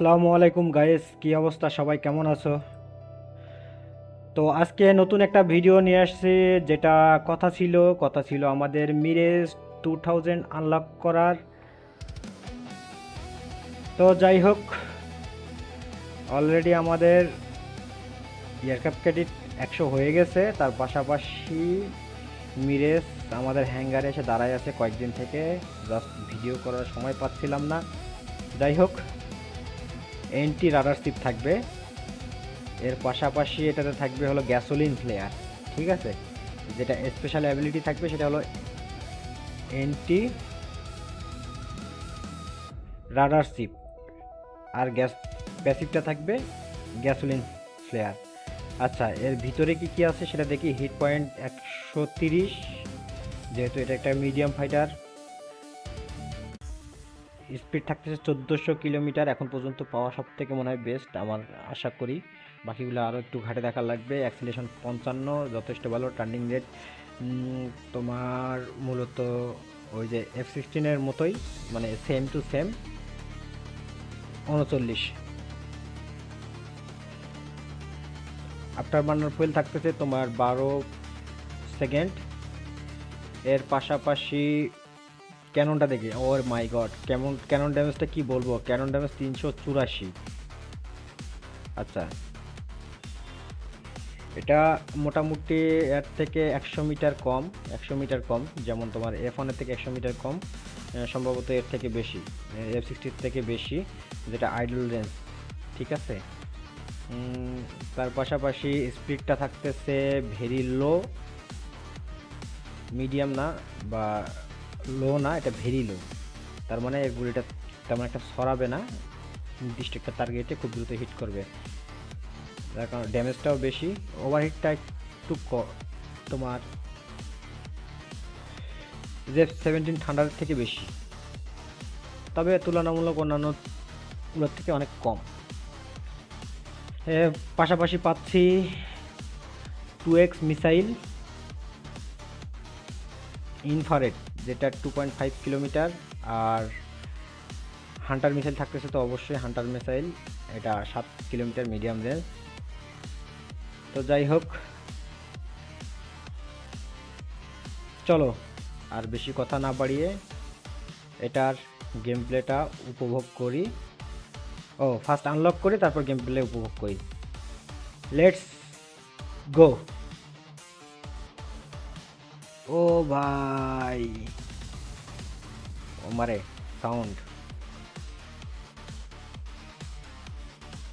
আসসালামু আলাইকুম গাইস, কি অবস্থা? সবাই কেমন আছো? তো আজকে নতুন একটা ভিডিও নিয়ে আসছি, যেটা কথা ছিল কথা ছিল আমাদের মিরেজ টু থাউজেন্ড আনলক করার। তো যাই হোক অলরেডি আমাদের এয়ারক্রাফট ক্রেডিট একশো হয়ে গেছে, তার পাশাপাশি মিরেজ আমাদের হ্যাঙ্গারে এসে দাঁড়ায় আছে কয়েকদিন থেকে জাস্ট ভিডিও করার সময় পাচ্ছিলাম না। যাই হোক এন্টি রাডার সিপ থাকবে। এর পাশাপাশি এটাতে থাকবে হলো গ্যাসোলিন ফ্লেয়ার ঠিক আছে? যেটা স্পেশাল অ্যাবিলিটি থাকবে সেটা হলো এন্টি রাডার সিপ আর গ্যাস প্যাসিভটা থাকবে গ্যাসোলিন ফ্লেয়ার আচ্ছা এর ভিতরে কি কি আছে সেটা দেখি। হিট পয়েন্ট একশো তিরিশ, যেহেতু এটা একটা মিডিয়াম ফাইটার স্পিড থাকতেছে চোদ্দোশো কিলোমিটার। এখন পর্যন্ত পাওয়া সব থেকে মনে হয় বেস্ট আমার আশা করি। বাকিগুলো আরও একটু ঘাটে দেখা লাগবে। অ্যাক্সিলেশন পঞ্চান্ন, যথেষ্ট ভালো টার্নিং রেট তোমার মূলত ওই যে এফ সিক্সটিনের মতোই মানে সেম টু সেম উনচল্লিশ। আফটার বার্নার ফুয়েল থাকতেছে তোমার বারো সেকেন্ড এর পাশাপাশি ক্যাননটা দেখি। ওর মাই গড কেমন ক্যানন ড্যামেজটা কি বলব? ক্যানন ড্যামেজ তিনশো চুরাশি। আচ্ছা। এটা মোটামুটি এর থেকে একশো মিটার কম, একশো মিটার কম, যেমন তোমার এফ ওয়ানের থেকে একশো মিটার কম সম্ভবত এর থেকে বেশি এফ সিক্সটির থেকে বেশি, যেটা আইডল রেঞ্জ ঠিক আছে? তার পাশাপাশি স্পিডটা থাকতেছে ভেরি লো মিডিয়াম না, বা লো না, এটা ভেরি লো তার মানে এর গুলিটা তেমন একটা সরাবে না নির্দিষ্ট একটা টার্গেটে খুব দ্রুত হিট করবে। যার কারণে ড্যামেজটাও বেশি ওভারহিটটা একটু তোমার যে সেভেন্টিন ঠান্ডার থেকে বেশি। তবে তুলনামূলক অন্যান্যগুলোর থেকে অনেক কম। পাশাপাশি পাচ্ছি টু এক্স মিসাইল ইনফারেট যেটা টু পয়েন্ট ফাইভ কিলোমিটার আর হান্টার মিসাইল থাকতেছে তো অবশ্যই হান্টার মিসাইল এটা সাত কিলোমিটার মিডিয়াম রেঞ্জ তো যাই হোক, চলো, আর বেশি কথা না বাড়িয়ে এটার গেম প্লেটা উপভোগ করি। ও ফার্স্ট আনলক করি, তারপর গেম প্লে উপভোগ করি। লেটস গো ও ভাই। ও মারে সাউন্ড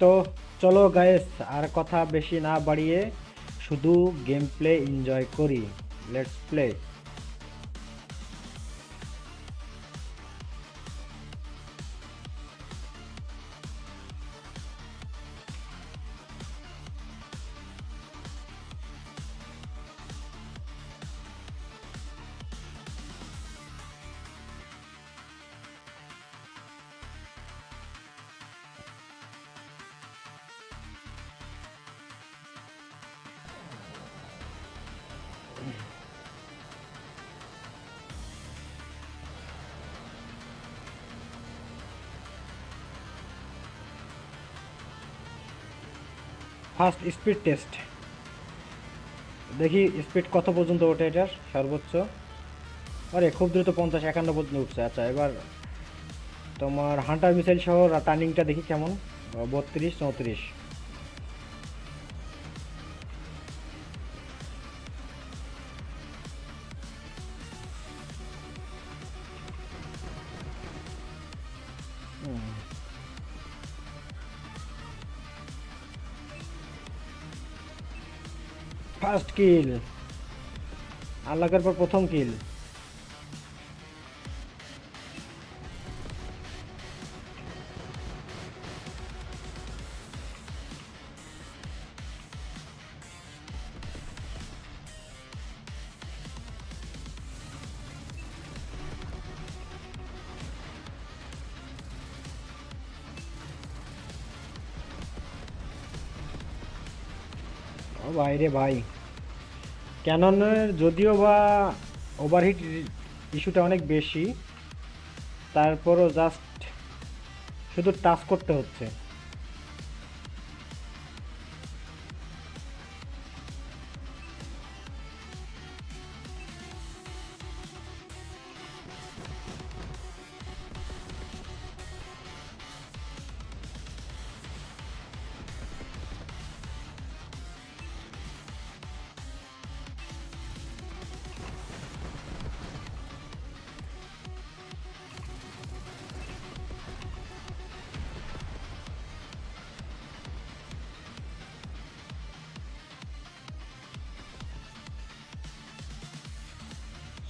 তো চলো গাইস আর কথা বেশি না বাড়িয়ে, শুধু গেম প্লে এনজয় করি। Let's play first speed test. দেখি স্পিড কত পর্যন্ত ওঠে এটার, সর্বোচ্চ। আরে, খুব দ্রুত পঞ্চাশ, একান্ন পর্যন্ত উঠছে। আচ্ছা এবার তোমার হান্টার মিসাইল সহ টার্নিংটা দেখি কেমন। বত্রিশ, চৌত্রিশ। ফার্স্ট কিল আনলকের পর প্রথম কিল ও ভাই রে ভাই। ক্যাননের যদিও বা ওভারহিট ইস্যুটা অনেক বেশি তারপরও জাস্ট শুধু টাচ করতে হচ্ছে।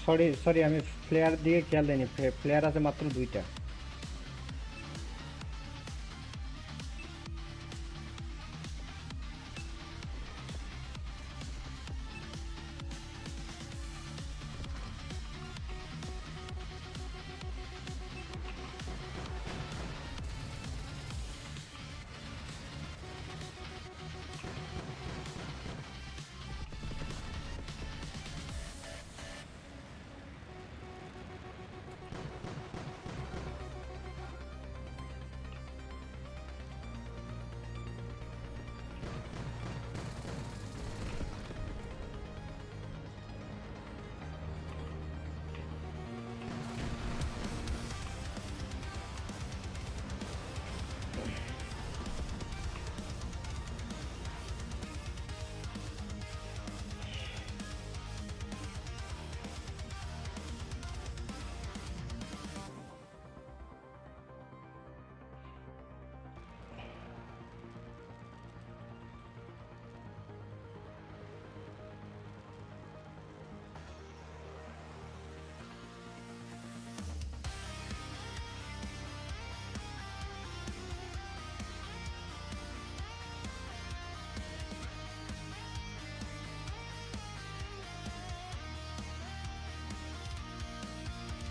সরি সরি আমি ফ্লেয়ার দিয়ে খেয়াল দিইনি ফ্লেয়ার আছে মাত্র দুইটা।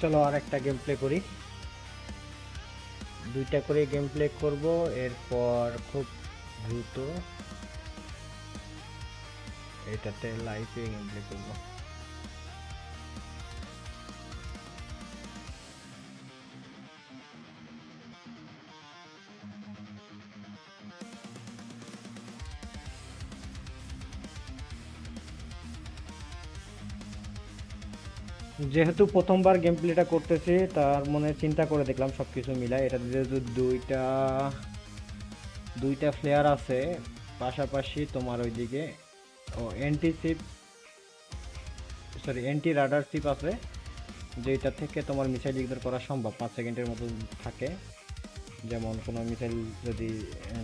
চলো আর একটা গেম প্লে করি। দুইটা করে গেম প্লে করব, এরপর খুব দ্রুত এটাতে লাইভে গেম প্লে করব। যেহেতু প্রথমবার গেম প্লেটা করতেছি, তার মনে চিন্তা করে দেখলাম সব কিছু মিলাই এটা যেহেতু দুইটা দুইটা ফ্লেয়ার আছে, পাশাপাশি তোমার ওইদিকে, ও anti ship sorry anti radar ship আছে যেটা থেকে তোমার মিসাইল ইগনোর করা সম্ভব, পাঁচ সেকেন্ডের মতো থাকে। যেমন কোনো মিসাইল যদি,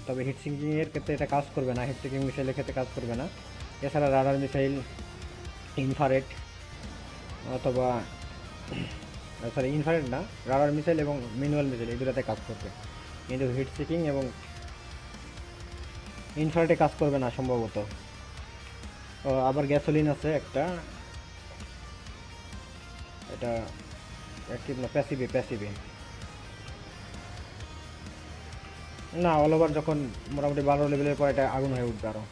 তবে হিট সিঙ্কিংয়ের ক্ষেত্রে এটা কাজ করবে না হিট সিঙ্কিং মিসাইলের ক্ষেত্রে কাজ করবে না। এছাড়া রাডার মিসাইল ইনফারেট অথবা সরি ইনফারেট না রাডার মিসাইল এবং ম্যানুয়াল মিসাইল এই দুটাতে কাজ করবে। কিন্তু হিট সিকিং এবং ইনফারেটে কাজ করবে না সম্ভবত। আবার গ্যাসোলিন আছে একটা। এটা অ্যাক্টিভ না প্যাসিভে প্যাসিভে না অল ওভার যখন মোটামুটি বারো লেভেলের পর এটা আগুন হয়ে উঠবে আরও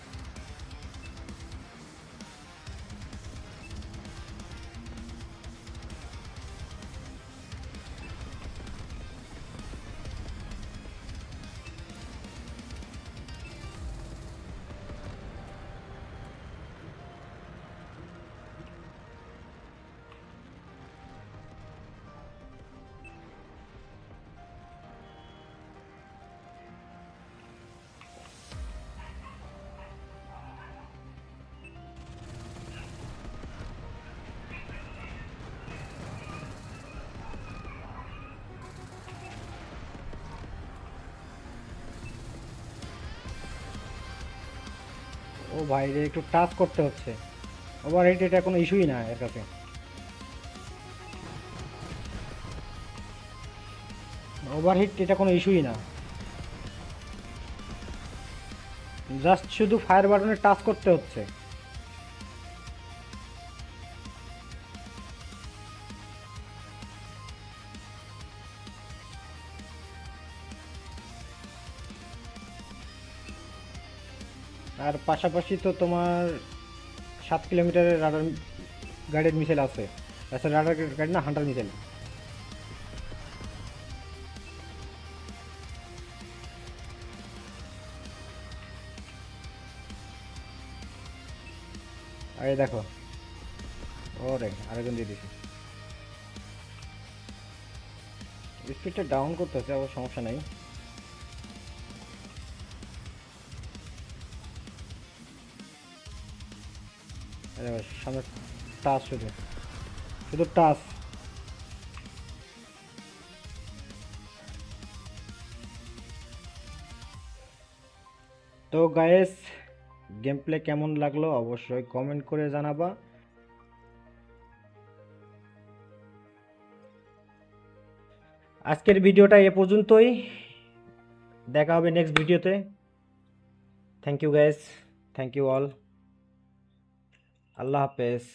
ও ভাই রে একটু টাচ করতে হচ্ছে। ওভার হিট এটা কোনো ইস্যুই না এর কাছে। ওভার ওভারহিট এটা কোনো ইস্যুই না। জাস্ট শুধু ফায়ার বাটনে টাচ করতে হচ্ছে। আর পাশাপাশি তো তোমার সাত কিলোমিটারের রাডার গাইডেড মিসাইল আছে। আচ্ছা রাডার গাইড না, হান্টার মিসাইল। আরে দেখো। ওরে আরেকজন দিয়ে দিছি স্পিডটা ডাউন করতে আবার সমস্যা নেই। সামনে টাচ শুধু। শুধু টাচ। তো গায়েস গেম প্লে কেমন লাগল অবশ্যই কমেন্ট করে জানাবা। আজকের ভিডিওটা এ পর্যন্তই। দেখা হবে নেক্সট ভিডিওতে thank you guys thank you all আল্লাহ হাফেজ।